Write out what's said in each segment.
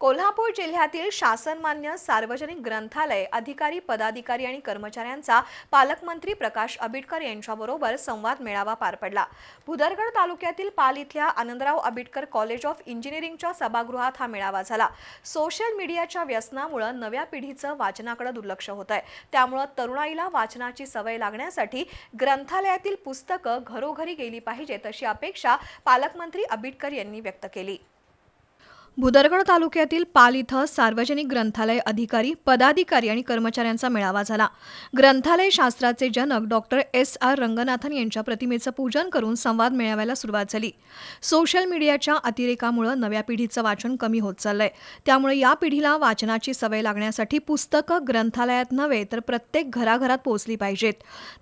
कोल्हापूर जिल्ह्यातील शासनमान्य सार्वजनिक ग्रंथालय अधिकारी पदाधिकारी आणि कर्मचाऱ्यांचा पालकमंत्री प्रकाश आबिटकर यांच्याबरोबर संवाद मेळावा पार पडला. भुदरगड तालुक्यातील पाल इथल्या आनंदराव आबिटकर कॉलेज ऑफ इंजिनिअरिंगच्या सभागृहात हा मेळावा झाला. सोशल मीडियाच्या व्यसनामुळे नव्या पिढीचं वाचनाकडे दुर्लक्ष होत आहे त्यामुळं तरुणाईला वाचनाची सवय लागण्यासाठी ग्रंथालयातील पुस्तकं घरोघरी गेली पाहिजेत अशी अपेक्षा पालकमंत्री आबिटकर यांनी व्यक्त केली. भुदरगड तालुक्यातील पाल इथं सार्वजनिक ग्रंथालय अधिकारी पदाधिकारी आणि कर्मचाऱ्यांचा मेळावा झाला. ग्रंथालय शास्त्राचे जनक डॉक्टर एस. आर. रंगनाथन यांच्या प्रतिमेचं पूजन करून संवाद मेळाव्याला सुरुवात झाली. सोशल मीडियाच्या अतिरेकामुळे नव्या पिढीचं वाचन कमी होत चाललंय. त्यामुळे या पिढीला वाचनाची सवय लागण्यासाठी पुस्तकं ग्रंथालयात नव्हे तर प्रत्येक घराघरात पोहोचली पाहिजेत.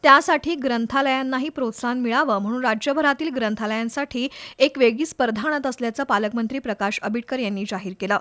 त्यासाठी ग्रंथालयांनाही प्रोत्साहन मिळावं म्हणून राज्यभरातील ग्रंथालयांसाठी एक वेगळी स्पर्धा आणत असल्याचं पालकमंत्री प्रकाश आबिटकर यांनी जाहीर केलं.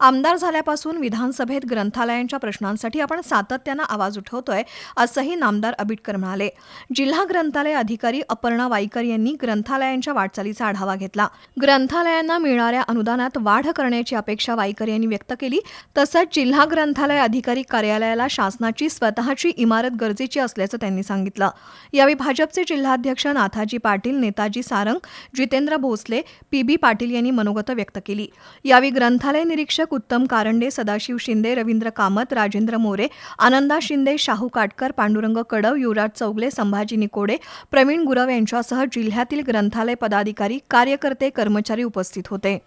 आमदार झाल्यापासून विधानसभेत ग्रंथालयांच्या प्रश्नांसाठी आपण सातत्यानं आवाज उठवतोय असंही नामदार आबिटकर म्हणाले. जिल्हा ग्रंथालय अधिकारी अपर्णा वाईकर यांनी ग्रंथालयांच्या वाटचालीचा आढावा घेतला. ग्रंथालयांना मिळणाऱ्या अनुदानात वाढ करण्याची अपेक्षा वाईकर यांनी व्यक्त केली. तसंच जिल्हा ग्रंथालय अधिकारी कार्यालयाला शासनाची स्वतःची इमारत गरजेची असल्याचं त्यांनी सांगितलं. यावेळी भाजपचे जिल्हाध्यक्ष नाथाजी पाटील नेताजी सारंग जितेंद्र भोसले पी बी पाटील यांनी मनोगत व्यक्त केली. यावेळी ग्रंथालय निरीक्षक उत्तम कारंडे सदाशिव शिंदे रवींद्र कामत राजेंद्र मोरे आनंदा शिंदे शाहू काटकर पांडुरंग कडव युवराज चौगले संभाजी निकोडे प्रवीण गुरव यांच्यासह जिल्ह्यातील ग्रंथालय पदाधिकारी कार्यकर्ते कर्मचारी उपस्थित होते.